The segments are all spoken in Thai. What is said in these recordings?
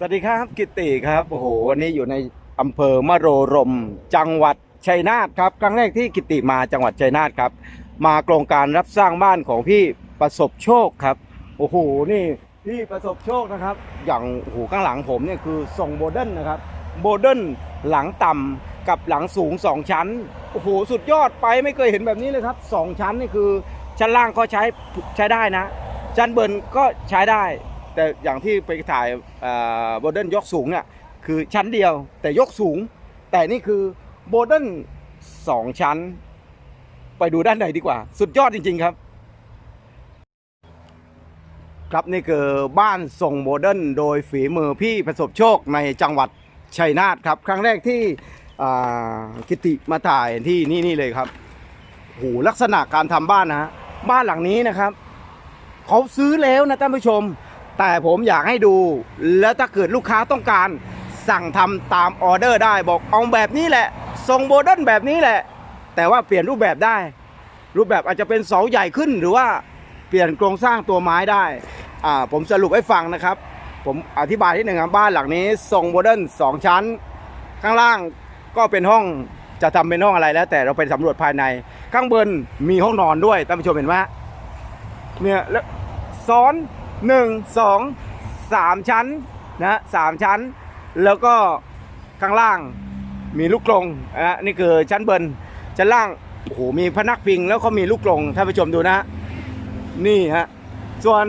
สวัสดีครับกิติครับโอ้โหวันนี้อยู่ในอำเภอมะโรรม จังหวัดชัยนาทครับครั้งแรกที่กิติมาจังหวัดชัยนาทครับ มาโครงการรับสร้างบ้านของพี่ประสบโชคครับโอ้โหนี่พี่ประสบโชคนะครับ อย่างโอ้โหข้างหลังผมเนี่ยคือทรงโมเดิร์นนะครับโมเดิร์นหลังต่ำกับหลังสูงสองชั้นโอ้โหสุดยอดไปไม่เคยเห็นแบบนี้เลยครับสองชั้นนี่คือชั้นล่างก็ใช้ใช้ได้นะ ชั้นบนก็ใช้ได้ แต่อย่างที่ไปถ่ายโบเดนยกสูงเนี่ยคือชั้นเดียวแต่ยกสูง แต่นี่คือโบเดนสองชั้น ไปดูด้านในดีกว่า สุดยอดจริง ๆครับ ครับนี่คือบ้านทรงโมเดนโดยฝีมือพี่ประสบโชคในจังหวัดชัยนาทครับ ครั้งแรกที่กิติมาถ่ายที่นี่นี่เลยครับโหลักษณะการทำบ้านนะฮะบ้านหลังนี้นะครับ เขาซื้อแล้วนะท่านผู้ชม แต่ผมอยากให้ดู แล้วถ้าเกิดลูกค้าต้องการ สั่งทำตามออเดอร์ได้บอกเอาแบบนี้แหละ ทรงโมเดิร์นแบบนี้แหละ แต่ว่าเปลี่ยนรูปแบบได้ รูปแบบอาจจะเป็นเสาใหญ่ขึ้นหรือว่าเปลี่ยนโครงสร้างตัวไม้ได้อ่าผมสรุปให้ฟังนะครับ ผมอธิบายที่หนึ่งครับบ้านหลังนี้ ทรงโมเดิร์นสองชั้น ข้างล่างก็เป็นห้องจะทำเป็นห้องอะไรแล้ว แต่เราไปสำรวจภายใน ข้างบนมีห้องนอนด้วยท่านผู้ชมเห็นไหมเนี่ยแล้วซ้อน หนึ่งสองสามชั้นนะสามชั้น แล้วก็ข้างล่างมีลูกกรงนะฮะนี่คือชั้นบนชั้นล่างโอ้โหมีพนักพิงแล้วก็มีลูกกรงท่านผู้ชมดูนะฮะนี่ฮะส่วน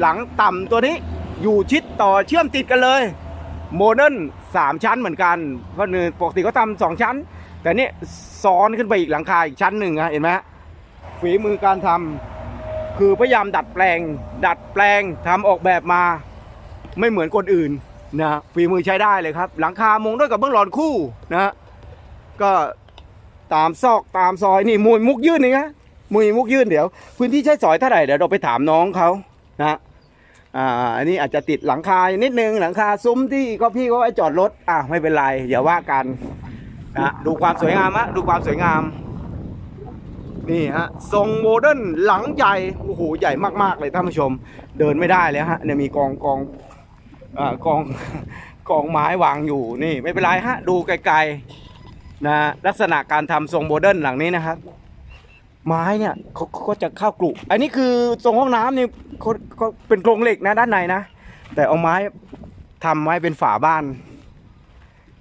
หลังต่ำตัวนี้อยู่ชิดต่อเชื่อมติดกันเลยโมเดิร์นสามชั้นเหมือนกันเพราะหนึ่งปกติเขาทำสองชั้น แต่นี่ซ้อนขึ้นไปอีกหลังคาอีกชั้นหนึ่งฮะเห็นไหมฮะฝีมือการทำ คือพยายามดัดแปลง ดัดแปลงทำออกแบบมา ไม่เหมือนคนอื่นนะฝีมือใช้ได้เลยครับ หลังคามงด้วยกับเบื้องหลอนคู่นะก็ตามซอกตามซอยนี่มุยมุกยื่นนี่ฮะมุยมุกยื่นเดี๋ยว พื้นที่ใช้สอยเท่าไหร่เดี๋ยวเราไปถามน้องเขานะอ่าอันนี้อาจจะติดหลังคานิดนึงหลังคาซุ้มที่ก็พี่เขาไว้จอดรถอะไม่เป็นไรอย่าว่ากันนะดูความสวยงามฮะดูความสวยงาม นี่ฮะทรงโมเดิร์นหลังใหญ่โอ้โหใหญ่มากๆเลยท่านผู้ชม เดินไม่ได้เลยฮะเนี่ยมีกองกองอ่อกองกองไม้วางอยู่นี่ไม่เป็นไรฮะ ดูไกลๆนะลักษณะการทำทรงโมเดิร์นหลังนี้นะครับไม้เนี่ยเขาก็จะเข้ากรุอันนี้คือทรงห้องน้ำนี่เขาเขาเป็นโครงเหล็กนะด้านในนะ แต่เอาไม้ทำไว้เป็นฝาบ้าน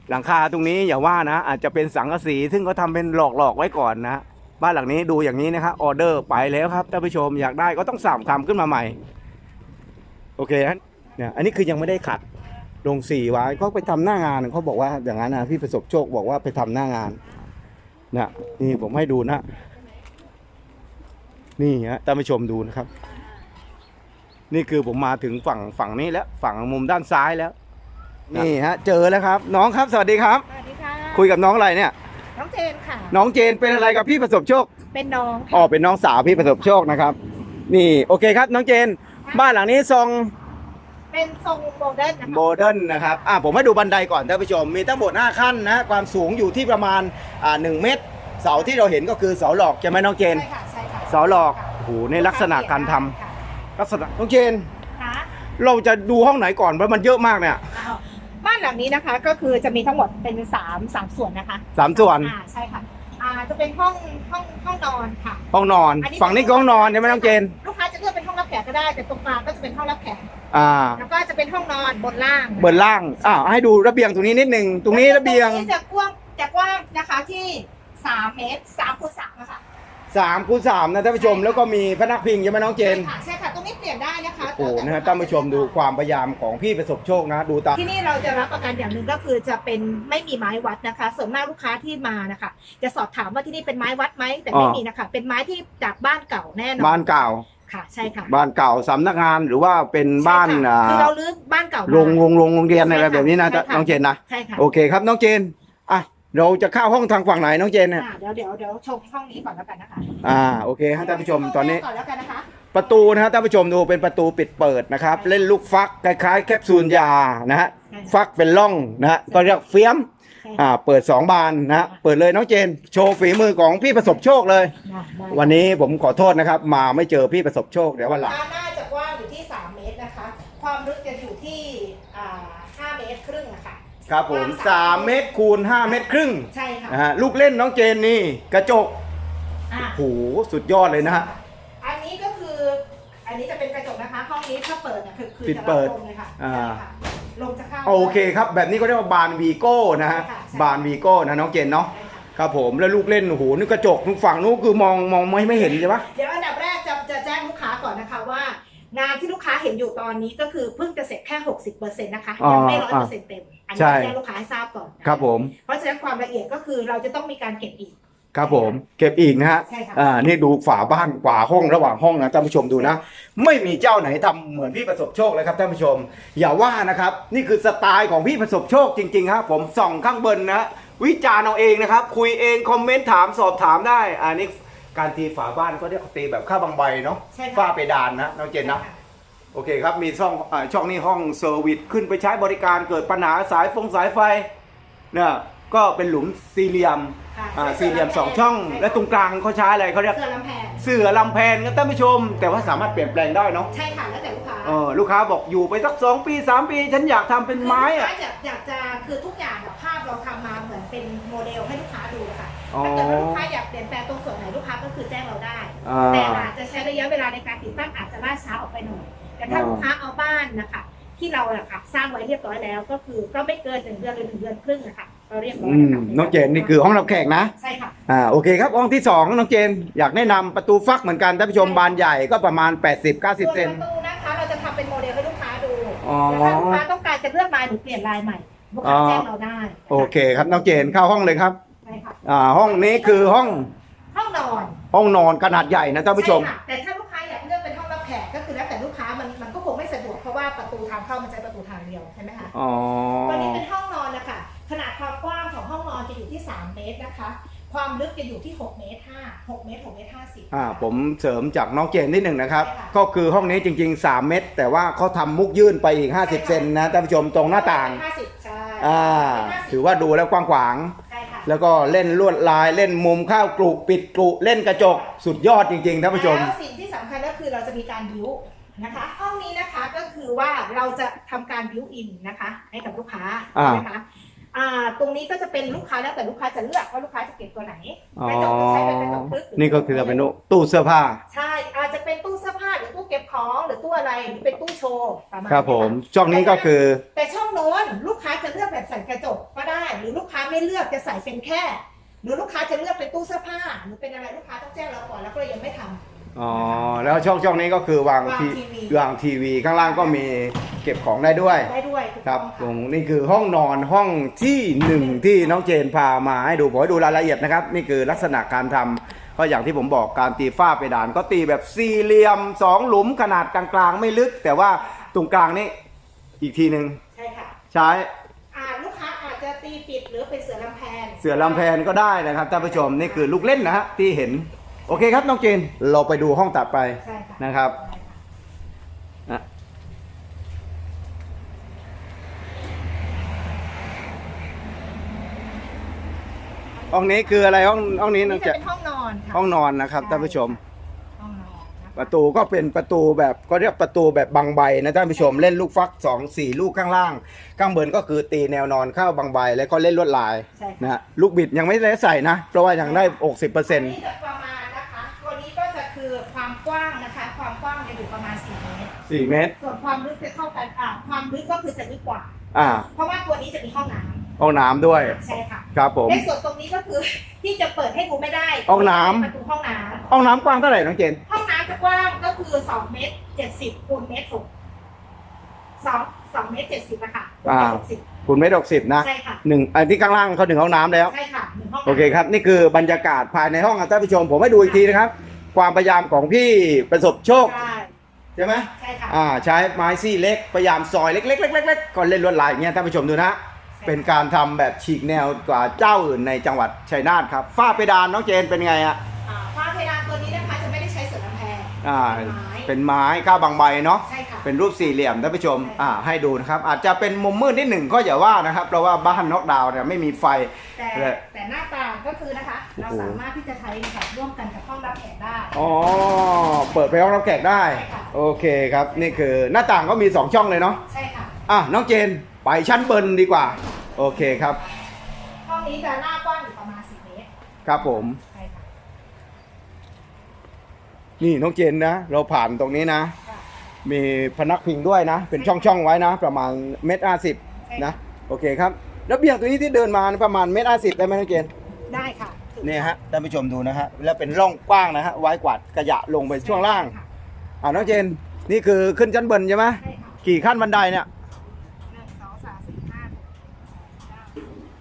หลังคาตรงนี้อย่าว่านะ อาจจะเป็นสังกะสี ซึ่งเขาทำเป็นหลอกๆไว้ก่อนนะ บ้านหลังนี้ดูอย่างนี้นะครับออเดอร์ไปแล้วครับท่านผู้ชมอยากได้ก็ต้องสั่งทำขึ้นมาใหม่ โอเคฮะเนี่ยอันนี้คือยังไม่ได้ขัดลงสีไว้เขาไปทำหน้างานเขาบอกว่าอย่างนั้นนะพี่ประสบโชคบอกว่าไปทำหน้างานเนี่ยนี่ผมให้ดูนะ นี่ฮะท่านผู้ชมดูนะครับ นี่คือผมมาถึงฝั่งฝั่งนี้แล้วฝั่งมุมด้านซ้ายแล้ว นี่ฮะ เจอแล้วครับ น้องครับสวัสดีครับสวัสดีค่ะคุยกับน้องอะไรเนี่ย น้องเจนค่ะ น้องเจนเป็นอะไรกับพี่ประสบโชค เป็นน้องอ๋อค่ะเป็นน้องสาวพี่ประสบโชคนะครับ นี่โอเคครับ น้องเจน บ้านหลังนี้ทรงเป็นทรงโมเดิร์นนะคะโมเดิร์นนะครับอะผมให้ดูบันไดก่อนท่านผู้ชม มีทั้งหมด 5 ขั้นนะ ความสูงอยู่ที่ประมาณอ่าหนึ่งเมตร เสาที่เราเห็นก็คือเสาหลอกใช่ไหมน้องเจน ใช่ค่ะใช่ค่ะเสาหลอกโอ้โหในลักษณะการทำค่ะลักษณะน้องเจน ค่ะเราจะดูห้องไหนก่อนเพราะมันเยอะมากเนี่ยอ้าว บ้านหลังนี้นะคะ ก็คือจะมีทั้งหมดเป็นสามสามส่วนนะคะสามส่วนอ่าใช่ค่ะอ่าจะเป็นห้องห้องห้องนอนค่ะ ห้องนอน อันนี้ ฝั่งนี้ก็ห้องนอนใช่ไหมน้องเจน ลูกค้าจะเลือกเป็นห้องรับแขกก็ได้แต่ตรงกลางก็จะเป็นห้องรับแขกอ่า แล้วก็จะเป็นห้องนอนบนล่างเบิร์ล่างอ่าให้ดูระเบียงตรงนี้นิดนึงตรงนี้ระเบียงตรงนี้จะกว้างจะกว้างนะคะที่สามเมตรสามคูณสามนะคะสามคูณสามนะท่านผู้ชมแล้วก็มีพนักพิงใช่ไหมน้องเจน ใช่ค่ะใช่ค่ะตรง นี้เปลี่ยนได้นะคะโอ้โหนะฮะท่านผู้ชมดูความพยายามของพี่ประสบโชคนะ ดูตามที่นี่เราจะรับประกันอย่างหนึ่งก็คือจะเป็นไม่มีไม้วัดนะคะส่วนมากลูกค้าที่มานะคะจะสอบถามว่าที่นี่เป็นไม้วัดไหมแต่ไม่อ๋อ มีนะคะ เป็นไม้ที่จากบ้านเก่าแน่นอนบ้านเก่า ค่ะใช่ค่ะบ้านเก่าสำนักงานหรือว่าเป็นบ้านใช่อ่าค่ะคือเราลื้อบ้านเก่ามา โรงโรงโรงโรงเรียนอะไรใช่ค่ะแบบนี้นะใช่ค่ะ น้องเจนนะใช่ค่ะโอเคครับน้องเจนอะเราจะเข้าห้องทางฝั่งไหนน้องเจนเนี่ยอ่าเดี๋ยวเดี๋ยวเดี๋ยวชมห้องนี้ก่อนแล้วกันนะคะอ่าโอเคฮะท่านผู้ชมตอนนี้ ก่อนแล้วกันนะคะ ประตูนะฮะท่านผู้ชมดูเป็นประตูปิดเปิดนะครับ เล่นลูกฟักคล้ายๆแคปซูลยานะฮะใช่ค่ะฟักเป็นร่องนะฮะก็เรียกเฟี้ยมใช่อ่าเปิด 2 บานนะฮะเปิดเลยน้องเจน โชว์ฝีมือของพี่ประสบโชคเลยได้ได้วันนี้ผมขอโทษนะครับ มาไม่เจอพี่ประสบโชคเดี๋ยววันหลังด้านหน้าจะกว้างอยู่ที่ 3 เมตรนะคะ ความลึกจะอยู่อยู่ที่อ่า5เมตรครึ่งอะค่ะครับผมกว้งสามเมตรคูณห้าเมตรครึ่งใช่ค่ะนะฮะลูกเล่นน้องเจนนี่ กระจกอ่าโหสุดยอดเลยนะฮะ เปิดเนี่ยคือคือปิดจะเปิรับดลมเลยค่ะอ่า ใช่ค่ะลมจะเข้า โอเคครับแบบนี้ก็เรียกว่าบานวีโก้นะฮะใช่ค่ะใช่ บานวีโก้นะน้องเจนเนาะใช่ค่ะครับผมแล้วลูกเล่นโอ้โหนี่กระจกทุกฝั่งนู้นคือมองมองไม่ไม่เห็นใช่ปะ เดี๋ยวอันดับแรกจะจะแจ้งลูกค้าก่อนนะคะว่า งานที่ลูกค้าเห็นอยู่ตอนนี้ก็คือเพิ่งจะเสร็จแค่ 60%นะคะยังไม่ร้อยเปอร์เซ็นต์เต็มอันนี้แจ้งลูกค้าให้ทราบก่อนนะะครับผม เพราะฉะนั้นความละเอียดก็คือเราจะต้องมีการเก็บอีก ครับผมเก็บอีกนะฮะใช่ค่ะ อ่านี่ดูฝาบ้านฝาห้องระหว่างห้องนะท่านผู้ชมดูนะ ไม่มีเจ้าไหนทำเหมือนพี่ประสบโชคเลยครับท่านผู้ชม อย่าว่านะครับ นี่คือสไตล์ของพี่ประสบโชคจริงๆครับผมส่องข้างบนนะ วิจารณ์เอาเองนะครับ คุยเองคอมเมนต์ถามสอบถามได้อันนี้การตีฝาบ้านก็เรียกว่าตีแบบค่าบางใบเนาะใช่ค่ะ ฝ้าเพดานนะน้องเจนนะ โอเคครับ มีช่องอาช่องนี้ห้องเซอร์วิสขึ้นไปใช้บริการเกิดปัญหาสายฟงสายไฟเนี่ย ก็เป็นหลุมสี่เหลี่ยมค่ะอ่าสี่เหลี่ยมสองช่อง และตรงกลางเขาใช้อะไรเขาเรียกเสื้อลำแพงเสือลำแพนครับท่านผู้ชม แต่ว่าสามารถเปลี่ยนแปลงได้เนาะใช่ค่ะแล้วแต่ลูกค้าเออลูกค้าบอกอยู่ไปสักสองปีสามปีฉันอยากทำเป็นไม้คือลูกอะค้าอยากอยากจะคือทุกอย่างแบบภาพเราทำมาเหมือนเป็นโมเดลให้ลูกค้าดูค่ะอ๋อ ถ้าเกิดว่าลูกค้าอยากเปลี่ยนแปลงตรงส่วนไหนลูกค้าก็คือแจ้งเราได้ อ่าแต่อาจจะใช้ระยะเวลาในการติดตั้งอาจจะล่าช้าออกไปหน่อย แต่ถ้าอ่าลูกค้าเอาบ้านนะคะที่เราอะค่ะสร้างไว้เรียบร้อยแล้วก็คือก็ไม่เกินหนึ่งเดือนหรือหนึ่งเดือนครึ่งนะคะ เราเรียบร้อยอืมแล้วค่ะน้องเจนนี่คือห้องรับแขกนะ ใช่ค่ะ อ่าโอเคครับห้องที่สองน้องเจนอยากแนะนำประตูฟักเหมือนกันท่านผู้ชมบานใหญ่ก็ประมาณ 80-90ส่วนเซนประตูนะคะเราจะทำเป็นโมเดลให้ลูกค้าดูอ๋อแต่ถ้าลูกค้าต้องการจะเลือกลายหรือเปลี่ยนลายใหม่ลูกค้าแจ้งเราได้นะะโอเคครับน้องเจนเข้าห้องเลยครับใช่ค่ะอ่าห้องนี้คือห้องห้องนอนห้องนอนขนาดใหญ่นะท่านผู้ชม ใค่ะแต่ถ้าลูกค้าอยากเลือกเป็นห้องรับแขกก็คือแล้วแต่ลูกค้ามันมันก็คงไม่สะดวกเพราะว่าประตูทางเข้ามันใช้ประตูทางเดียวใช่ไหมคะอ๋อตัวนี้เป็นห้องนอนนะคะ ขนาดความกว้างของห้องนอนจะอยู่ที่ 3 เมตรนะคะ ความลึกจะอยู่ที่ 6 เมตร5 6เมตร6เมตร50 อ่าผมเสริมจากน้องเจนนิดหนึ่งนะครับ ใช่ค่ะ ก็คือห้องนี้จริง ๆ 3 เมตร แต่ว่าเขาทำมุกยื่นไปอีก 50 เซนนะท่านผู้ชมตรงหน้าต่าง 50ใช่อ่า ถือว่าดูแล้วกว้างขวาง ใช่ค่ะแล้วก็เล่นลวดลายเล่นมุมข้าวกรุปิดกรุเล่นกระจกสุดยอดจริงๆท่านผู้ชม แล้วสิ่งที่สำคัญก็คือเราจะมีการบิวนะคะ ห้องนี้นะคะก็คือว่าเราจะทำการบิวอินนะคะ ให้กับลูกค้าอ่า นะคะ อ่า ตรงนี้ก็จะเป็นลูกค้าแล้วแต่ลูกค้าจะเลือกว่าลูกค้าจะเก็บตัวไหนอ๋อกระจกจะใช้เป็นกระจกทึบหรืนี่ก็คือเป็นตู้เสื้อผ้า ใช่อาจจะเป็นตู้เสื้อผ้าหรือตู้เก็บของหรือตู้อะไรหรือเป็นตู้โชว์ประมาณครับผมนี้ช่องนี้ก็คือ แต่ช่องโน้นลูกค้าจะเลือกแบบใส่กระจกก็ได้ หรือลูกค้าไม่เลือกจะใส่เป็นแค่ หรือลูกค้าจะเลือกเป็นตู้เสื้อผ้าหรือเป็นอะไรลูกค้าต้องแจ้งเราก่อนแล้วก็เลยยังไม่ทำ อ๋อแล้วช่องช่องนี้ก็คือวางวางทีทีวีวางทีวีข้างล่างก็มีเก็บของได้ด้วยได้ด้วยถูกครับต้องตรค่ะงนี่คือห้องนอนห้องที่หนึ่งที่น้องเจนพามาให้ดูผมให้ดูรายละเอียดนะครับ นี่คือลักษณะการทำก็อย่างที่ผมบอกการตีฝ้าเพดาน ก็ตีแบบสี่เหลี่ยมสองหลุมขนาดกลางๆ ไม่ลึก แต่ว่าตรงกลางนี่อีกทีหนึ่งใช่ค่ะใช้ อ่าลูกค้าอาจจะตีปิดหรือเป็นเสือลำแพนเสือลำแพนก็ได้นะครับท่านผู้ชมนี่คือลูกเล่นนะฮะที่เห็น โอเคครับน้องเจนเราไปดูห้องต่อไปใช่ค่ะนะครับอะห้องนี้คืออะไรห้องห้องนี้นี่น้องจะจะเป็นห้องนอนค่ะห้องนอนนะครับท่านผู้ชม ห้องนอนนะประตูก็เป็นประตูแบบก็เรียกประตูแบบบางใบนะท่านผู้ชมเล่นลูกฟักสองสี่ลูกข้างล่าง ข้างบนก็คือตีแนวนอนเข้าบางใบแล้วก็เล่นลวดลายใช่ค่ะนะฮะลูกบิดยังไม่ได้ใส่นะ เพราะว่ายังได้ 60%อันนี้จะประมาณนะคะตัวนี้ก็จะคือค วามกว้างนะคะ ความกว้างจะอยู่ประมาณ4เมตร4เมตร ส่วนความลึกจะเท่ากันอ่าความลึกก็คือจะลึกกว่า อ่า เพราะว่าตัวนี้จะมีห้องน้ห้องน้ำด้วยำใช่ค่ะครับผม ในส่วนตรงนี้ก็คือที่จะเปิดให้ดูไม่ได้ห้องน้ำ ประตูห้องน้ห้องน้ำกว้างเท่าไหร่น้องเจนำห้องน้ำจะกว้างก็คือ2เมตร70คูณเมตร6 2 2เมตร70อะค่ะคูณอ่าเมตร60คุณเมตรหกสิบนะใช่ค่ะ หนึ่งอันที่ข้างล่างเขาถึงห้องน้ำแล้ว ใช่ค่ะหนึ่งห้องน้ำโอเคครับ นี่คือบรรยากาศภายในห้องครับท่านผู้ชม ผมให้ดูอีกทีนะครับ ความพยายามของพี่ประสบโชค ใช่ใช่ไหมใช่ค่ะ อ่าใช้ไม้ซี่เล็กพยายามซอยเล็กๆๆๆก็เล่นลวดลายอย่างเงี้ยท่านผู้ชมดูนะเป็นการทำแบบฉีกแนวกว่าเจ้าอื่นในจังหวัดชัยนาทครับฝ้าเพดานน้องเจนเป็นไงอะอ่าฝ้าเพดานตัวนี้นะคะจะไม่ได้ใช้เสือลำแพงอ่าเป็นไม้เป็นไม้ก้าวบางใบเนาะใช่ค่ะ เป็นรูปสี่เหลี่ยมท่านผู้ชมใช่อ่าให้ดูนะครับ อาจจะเป็นมุมมืดนิดหนึ่งก็อย่าว่านะครับเพราะว่าบ้านน็อกดาวน์เนี่ยไม่มีไฟแต่และแต่หน้าต่างก็คือนะคะ เราโอ้โหสามารถที่จะใช้แบบร่วมกันกับห้องรับแขกได้ อ๋อเปิดไปห้องรับแขกได้ ใช่ค่ะ โอเคครับนี่คือหน้าต่างก็มี 2 ช่องเลยเนาะใช่ค่ะ อะน้องเจนไปชั้นบนดีกว่า โอเคครับห้องนี้จะหน้ากว้างอยู่ประมาณ10เมตรครับผม ใช่ค่ะ นี่น้องเจนนะ เราผ่านตรงนี้นะค่ะ มีพนักพิงด้วยนะ เป็นช่องๆไว้นะ ประมาณเมตรห้าสิบใช่นะโอเคครับแล้วเบียงตัวนี้ที่เดินมาประมาณเมตรห้าสิบได้ไหมน้องเจนได้ค่ะถึงเนี่ยฮะท่านผู้ชมดูนะฮะแล้วเป็นร่องกว้างนะฮะไว้กวาดขยะลงไปช่วงล่างค่ะอ่าน้องเจนนี่คือขึ้นชั้นบนใช่ไหมใช่ค่ะกี่ขั้นบันไดเนี่ยหนึ่งสองสามสี่ห้าหกเจ็ดแปดเก้า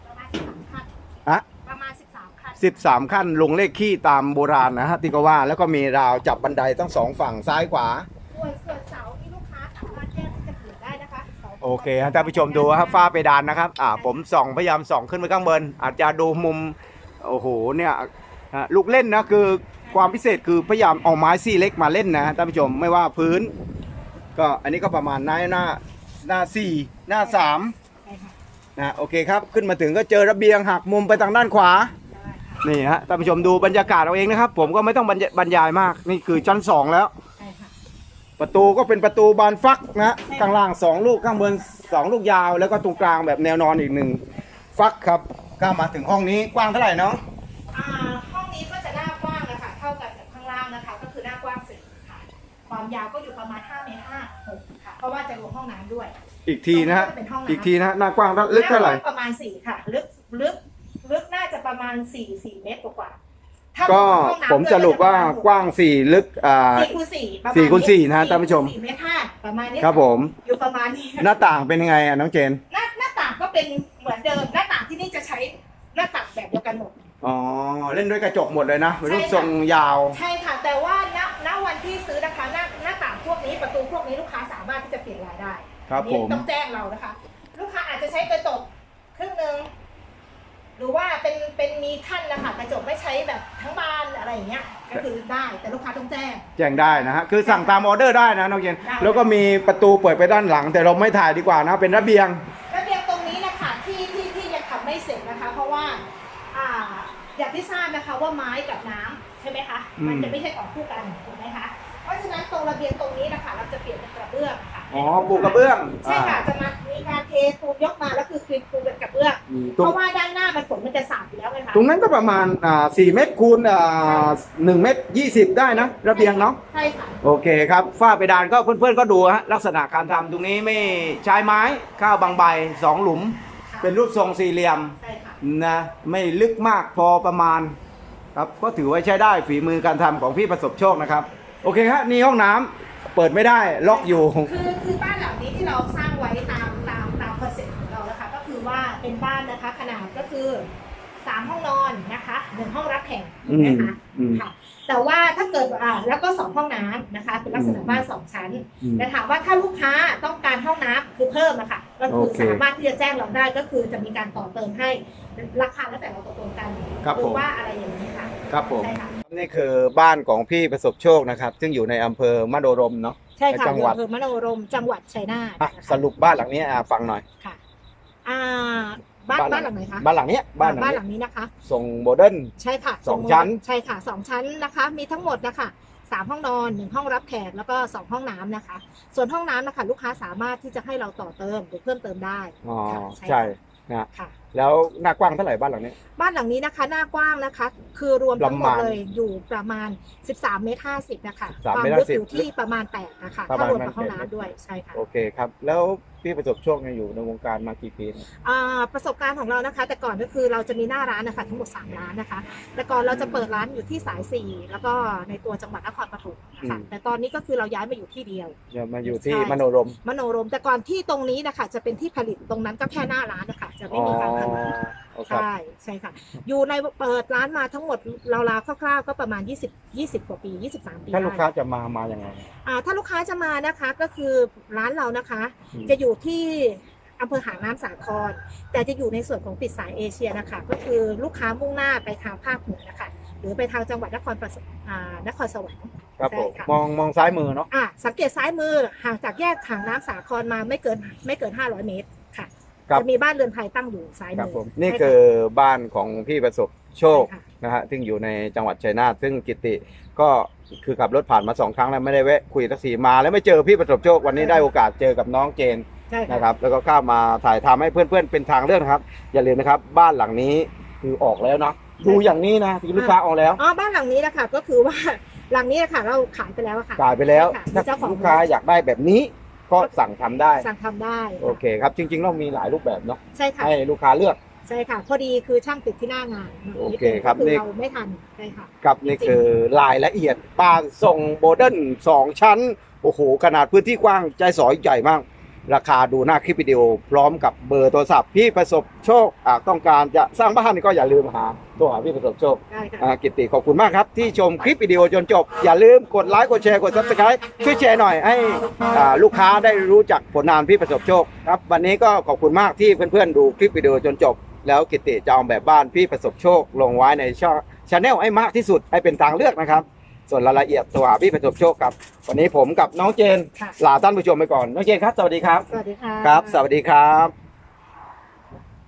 ประมาณสิบสามขั้นอะประมาณสิบสามขั้นสิบสามขั้นลงเลขขี้ตามโบราณนะฮะที่ก็ว่าแล้วก็มีราวจับบันไดทั้งสองฝั่งซ้ายขวา เคฮะท่านผู้ชมดูครับฝ้าเพดานนะครับอ่าผมส่องพยายามส่องขึ้นไปข้างบนอาจจะดูมุมโอ้โหเนี่ยฮะลูกเล่นนะคือความพิเศษคือพยายามเอาไม้ซี่เล็กมาเล่นนะท่านผู้ชมไม่ว่าพื้น ก็อันนี้ก็ประมาณหน้าหน้าหน้าสี่หน้าสามนะโอเคครับขึ้นมาถึงก็เจอระเบียงหักมุมไปทางด้านขวานี่ฮะท่านผู้ชมดูบรรยากาศเอาเองนะครับ ผมก็ไม่ต้องบรรยายมากนี่คือชั้นสองแล้ว ประตูก็เป็นประตูบานฟักนะฮะข้างล่างสองลูกข้างบนสองลูกยาว แล้วก็ตรงกลางแบบแนวนอนอีกหนึ่งฟักครับก็มาถึงห้องนี้กว้างเท่าไหร่น้องอ่าห้องนี้ก็จะหน้ากว้างนะคะเท่ากันกับข้างล่างนะคะ ก็คือหน้ากว้างสี่ค่ะ ความยาวก็อยู่ประมาณ5เมตร5 6ค่ะ เพราะว่าจะรวมห้องน้ำด้วย อีกทีนะฮะตรงก็จเป็นห้องน้ำ อีกทีนะฮะหน้ากว้างลึกเท่าไหร่ น้กว้งประมาณสี่ค่ะ ลึกลึกลึกน่าจะประมาณสี่สี่เมตรกว่าๆ ถ้าก็ห้องน้ำผมสรุปว่ากว้างสี่ลึกอ่า สี่คูณสี่ประมาณสี่คูณสี่นะฮะท่านผู้ชม สี่เมตรห้าประมาณนี้ครับผม อยู่ประมาณนี้ หน้าต่างเป็นยังไงอะน้องเจนหน้าหน้าต่างก็เป็นเหมือนเดิม หน้าต่างที่นี่จะใช้หน้าต่างแบบเดียวกันหมด อ๋อเล่นด้วยกระจกหมดเลยนะเป็นรูปใช่ค่ะทรงยาว ใช่ค่ะ แต่ว่าณณวันที่ซื้อนะคะหน้าหน้าต่างพวกนี้ประตูพวกนี้ลูกค้าสามารถที่จะเปลี่ยนรายได้ครับอันนี้ผม ต้องแจ้งเรานะคะ ลูกค้าอาจจะใช้กระจกครึ่งหนึ่งหรือว่าเป็นเป็นมีขั้นนะคะก ระจกไม่ใช้แบบทั้งบานอะไรอย่างเงี้ยก็คือได้แต่ลูกค้าต้องแจ้ง แจ้งได้นะฮะคือสั่งตามออเดอร์ได้นะน้องเจนได้ แล้วก็มีประตูเปิดไปด้านหลัง แต่เราไม่ถ่ายดีกว่านะเป็นระเบียง ระเบียงตรงนี้นะคะที่ที่ที่ยังทำไม่เสร็จนะคะ เพราะว่าอ่าอย่างที่ทราบนะคะว่าไม้กับน้ำใช่ไหมคะอืม มันจะไม่ใช่ของคู่กันถูกไหมคะเพราะฉะนั้นตรงระเบียงตรงนี้นะคะเราจะเปลี่ยนเป็นกระเบื้องค่ะอ๋อปูกระเบื้องใช่ค่ะอ่าจะมามีการเทปูนยกมาแล้วคือคือปูเป็นกระเบื้องอืมตเพรงราะว่าด้านหน้ามันฝนมัน ตรงนั้นก็ประมาณอ่าสี่เมตรคูณอ่าหนึ่งเมตรยี่สิบได้นะ ระเบียงเนาะ ใช่ค่ะ โอเคครับฝ้าเพดานก็เพื่อนๆก็ดูฮะลักษณะการทำตรงนี้ไม่ใช้ไม้ข้าวบางใบสองหลุมค่ะเป็นรูปทรงสี่เหลี่ยมใช่ค่ะ นะไม่ลึกมากพอประมาณครับก็ถือว่าใช้ได้ฝีมือการทำของพี่ประสบโชคนะครับ โอเคฮะนี่ห้องน้ำเปิดไม่ได้ล็อกอยู่ คือคือบ้านหลังนี้ที่เราสร้างไว้ตามตามตามคอนเซ็ปต์ของเรานะคะ ก็คือว่าเป็นบ้านนะคะขนาดก็คือ สามห้องนอนนะคะหนึ่งห้องรับแขกนะคะอืมค่ะแต่ว่าถ้าเกิดอ่าแล้วก็สองห้องน้ำนะคะเป็นลักษณะบ้านสองชั้นอืมแต่ถามว่าถ้าลูกค้าต้องการห้องน้ำคือเพิ่มอะค่ะก็คือโอเคสามารถที่จะแจ้งเราได้ก็คือจะมีการต่อเติมให้ราคาแล้วแต่เราตกลงกันครับหรืผมว่าอะไรอย่างนี้ค่ะครับผมใช่ค่ะนี่คือบ้านของพี่ประสบโชคนะครับ ซึ่งอยู่ในอำเภอมโนรมเนาะใช่ค่ะจังหวัดอำเภอมโนรมจังหวัดชัยนาทอะนะคะสรุปบ้านหลังนี้อะฟังหน่อยค่ะอ่าบ้านบ้าบ้านนหหลัลังงไหนคะบ้านหลังเนี้ยบ้านหลังบ้านหเนี้ลัยงนี้นะคะทรงโมเดิร์น ใช่ค่ะสองชั้น ใช่ค่ะสองชั้นนะคะ มีทั้งหมดนะคะสามห้องนอนหนึ่งห้องรับแขกแล้วก็สองห้องน้ำนะคะ ส่วนห้องน้ำนะคะลูกค้าสามารถที่จะให้เราต่อเติมหรือเพิ่มเติมได้ อ๋อค่ะใช่ค่ะนะค่ะ แล้วหน้ากว้างเท่าไหร่บ้านหลังนี้บ้านหลังนี้นะคะ หน้ากว้างนะคะ คือรวมทั้งหมปดระมาณเลยอยู่ประมาณ 13เมตร50นะคะ13ความเมตรลึก50อยู่ที่ประมาณ8นะคะประมาถ้าณรวมกับนั้นห้องแปดน้ำด้วยใช่ค่ะ โอเคครับ แล้ว พี่ประสบโชคเนี่ยอยู่ในวงการมากี่ปีเนี่ยอ่าประสบการณ์ของเรานะคะ แต่ก่อนก็คือเราจะมีหน้าร้านนะคะทั้งหมด3ร้านนะคะ แต่ก่อนเราจะเปิดร้านอยู่ที่สาย4แล้วก็ในตัวจังหวัดนครปฐมนะคะแต่ตอนนี้ก็คือเราย้ายมาอยู่ที่เดียวจะมาอยู่ที่ใช่ มโนรมมโนรมแต่ก่อนที่ตรงนี้นะคะจะเป็นที่ผลิตตรงนั้นก็แค่หน้าร้านนะคะจะไม่มีการผลิตอ๋อครับ ใช่ใช่ค่ะ อยู่ในเปิดร้านมาทั้งหมดราวๆคร่าวๆ ก็ประมาณ 20 20กว่าปี 23 ปีถ้าลูกค้าได้จะมามาอย่างไงอ่าถ้าลูกค้าจะมานะคะก็คือร้านเรานะคะอืมจะอยู่ที่อำเภอหางน้ำสาคร แต่จะอยู่ในส่วนของติดสายเอเชียนะคะ ก็คือลูกค้ามุ่งหน้าไปทางภาคเหนือนะคะ หรือไปทางจังหวัดนครปฐมอ่านครสวรรค์ครับผมใช่ค่ะมองมองซ้ายมือเนาะอะสังเกตซ้ายมือห่างจากแยกหางน้ำสาครมาไม่เกินไม่เกิน 500 เมตร ค่ะครับ จะมีบ้านเรือนไทยตั้งอยู่ซ้ายครับมือผมนี่ใช่ะคือบ้านของพี่ประสบโชคใช่ค่ะนะฮะซึ่งอยู่ในจังหวัดชัยนาทซึ่งกิติก็คือขับรถผ่านมาสองครั้งแล้วไม่ได้แวะคุยสักทีมา แล้วไม่เจอพี่ประสบโชควันนี้ได้โอกาสเจอกับน้องเจน ใช่ค่ะ นะครับแล้วก็เข้ามาถ่ายทำให้เพื่อนๆเป็นทางเลือกนะครับ อย่าลืมนะครับ บ้านหลังนี้คือออกแล้วนะดูอย่างนี้นะที่ลูกค้าออกแล้วอ๋อบ้านหลังนี้นะคะก็คือว่าหลังนี้นะคะเราขายไปแล้วอะค่ะ จ่ายไปแล้วค่ะถ้าเจ้าของ ลูกค้าอยากได้แบบนี้ ก็สั่งทำได้ สั่งทำได้โอเคครับ จริงๆเรามีหลายรูปแบบเนาะใช่ค่ะให้ลูกค้าเลือก ใช่ค่ะ พอดีคือช่างติดที่หน้างานโอเคครับก็คือนี่เราไม่ทันใช่ค่ะครับนี่คือรายละเอียดบ้านทรงโมเดิร์นสองชั้น โอ้โห ขนาดพื้นที่กว้างใจสอยใหญ่มาก ราคาดูหน้าคลิปวิดีโอ พร้อมกับเบอร์โทรศัพท์พี่ประสบโชคอ่าต้องการจะสร้างบ้านก็อย่าลืมหาตัวหาพี่ประสบโชคได้ค่ะ อ่ากิตติขอบคุณมากครับ ที่ชมคลิปวิดีโอจนจบ อย่าลืมกดไลค์กดแชร์กด subscribe ช่วยแชร์หน่อยให้อ่าลูกค้าได้รู้จักผลงานพี่ประสบโชคครับวันนี้ก็ขอบคุณมากที่เพื่อนๆดูคลิปวิดีโอจนจบ แล้วกิตติจะเอาแบบบ้านพี่ประสบโชค ลงไว้ในช่องชาแนลให้มากที่สุดให้เป็นทางเลือกนะครับ ส่วนรายละเอียดตัวหาพี่ประสบโชคครับ วันนี้ผมกับน้องเจนค่ะ ลาท่านผู้ชมไปก่อน น้องเจนครับ สวัสดีครับ สวัสดีค่ะ ครับ สวัสดีครับ